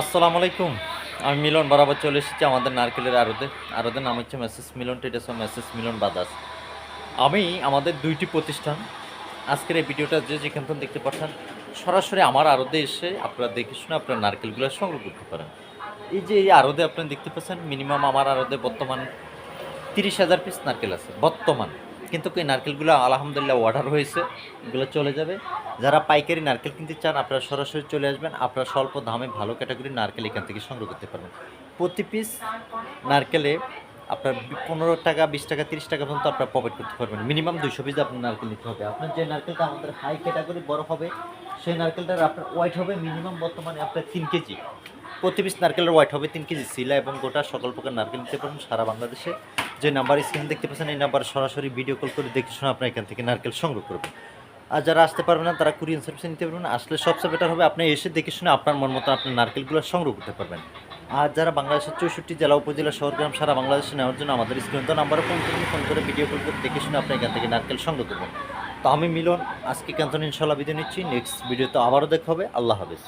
আসসালামু আলাইকুম। আমি মিলন বরাবর চলে এসেছি আমাদের নারকেলের আরদে আরদের নাম হচ্ছে মেসেস মিলন ট্রেডার্স ও মেসেস মিলন বাদাস আমি, আমাদের দুইটি প্রতিষ্ঠান। আজকের এই ভিডিওটা যে যেখান থেকে দেখতে পাচ্ছেন, সরাসরি আমার আরদে এসে আপনারা দেখে শুনে আপনার নারকেলগুলো সংগ্রহ করতে পারেন। এই যে এই আরদে আপনারা দেখতে পাচ্ছেন মিনিমাম আমার আরদে বর্তমান তিরিশ হাজার পিস নারকেল আছে, বর্তমান। কিন্তু এই নারকেলগুলো আলহামদুলিল্লাহ অর্ডার হয়েছে, এগুলো চলে যাবে। যারা পাইকারি নারকেল কিনতে চান, আপনারা সরাসরি চলে আসবেন। আপনারা স্বল্প দামে ভালো ক্যাটাগরির নারকেল এখান থেকে সংগ্রহ করতে পারবেন। প্রতি পিস নারকেলে আপনার পনেরো টাকা, বিশ টাকা, তিরিশ টাকা পর্যন্ত আপনার প্রফিট করতে পারবেন। মিনিমাম দুইশো পিস আপনার নারকেল নিতে হবে। আপনার যে নারকেলটা আমাদের হাই ক্যাটাগরি বড় হবে, সেই নারকেলটার আপনার ওয়াইট হবে মিনিমাম বর্তমানে আপনার তিন কেজি। প্রতি পিস নারকেলের ওয়াইট হবে তিন কেজি। সিলা এবং গোটা সকল প্রকার নারকেল নিতে পারবেন সারা বাংলাদেশে। যে নাম্বার স্ক্রিন দেখতে পাচ্ছেন, এই নাম্বার সরাসরি ভিডিও কল করে দেখে শুনে আপনার এখান থেকে নারকেল সংগ্রহ করবেন। আর যারা আসতে পারবেন না, তারা কুরিয়ান সার্ভিস নিতে পারবেন আসলে সবচেয়ে বেটার হবে আপনি এসে দেখে শুনে আপনার মন মতো আপনার নারকেলগুলো সংগ্রহ করতে পারবেন। আর যারা বাংলাদেশের চৌষট্টি জেলা, উপজেলা, শহর, গ্রাম সারা বাংলাদেশে নেওয়ার জন্য আমাদের স্ক্রিন তো নাম্বারে ফোন করুন। ফোন করে ভিডিও কল করে দেখে শুনে আপনি এখান থেকে নারকেল সংগ্রহ করবেন। তো আমি মিলন, আজকে কেন ইনশাল্লাহ বিদায় নিচ্ছি। নেক্সট ভিডিওতে আবারও দেখা হবে। আল্লাহ হাফেজ।